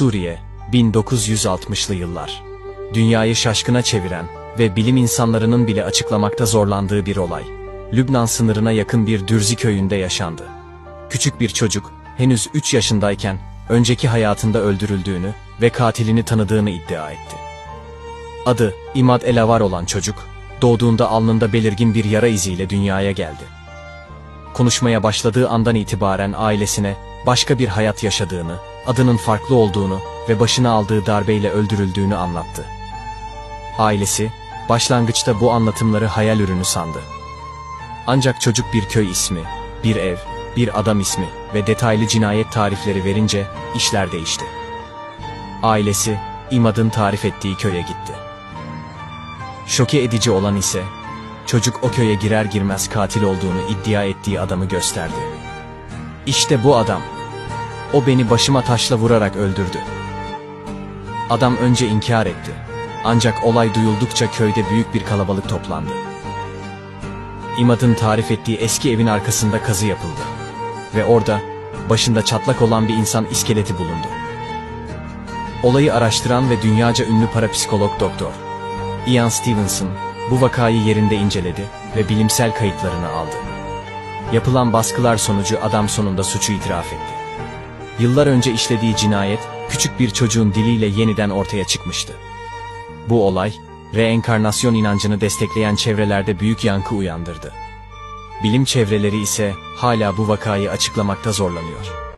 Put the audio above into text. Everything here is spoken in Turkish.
Suriye, 1960'lı yıllar. Dünyayı şaşkına çeviren ve bilim insanlarının bile açıklamakta zorlandığı bir olay. Lübnan sınırına yakın bir Dürzi köyünde yaşandı. Küçük bir çocuk, henüz 3 yaşındayken, önceki hayatında öldürüldüğünü ve katilini tanıdığını iddia etti. Adı İmad Elavar olan çocuk, doğduğunda alnında belirgin bir yara iziyle dünyaya geldi. Konuşmaya başladığı andan itibaren ailesine başka bir hayat yaşadığını, adının farklı olduğunu ve başına aldığı darbeyle öldürüldüğünü anlattı. Ailesi, başlangıçta bu anlatımları hayal ürünü sandı. Ancak çocuk bir köy ismi, bir ev, bir adam ismi ve detaylı cinayet tarifleri verince işler değişti. Ailesi, İmad'ın tarif ettiği köye gitti. Şoke edici olan ise, çocuk o köye girer girmez katil olduğunu iddia ettiği adamı gösterdi. İşte bu adam. O beni başıma taşla vurarak öldürdü. Adam önce inkar etti. Ancak olay duyuldukça köyde büyük bir kalabalık toplandı. İmad'ın tarif ettiği eski evin arkasında kazı yapıldı. Ve orada başında çatlak olan bir insan iskeleti bulundu. Olayı araştıran ve dünyaca ünlü parapsikolog doktor Ian Stevenson bu vakayı yerinde inceledi ve bilimsel kayıtlarını aldı. Yapılan baskılar sonucu adam sonunda suçu itiraf etti. Yıllar önce işlediği cinayet küçük bir çocuğun diliyle yeniden ortaya çıkmıştı. Bu olay, reenkarnasyon inancını destekleyen çevrelerde büyük yankı uyandırdı. Bilim çevreleri ise hala bu vakayı açıklamakta zorlanıyor.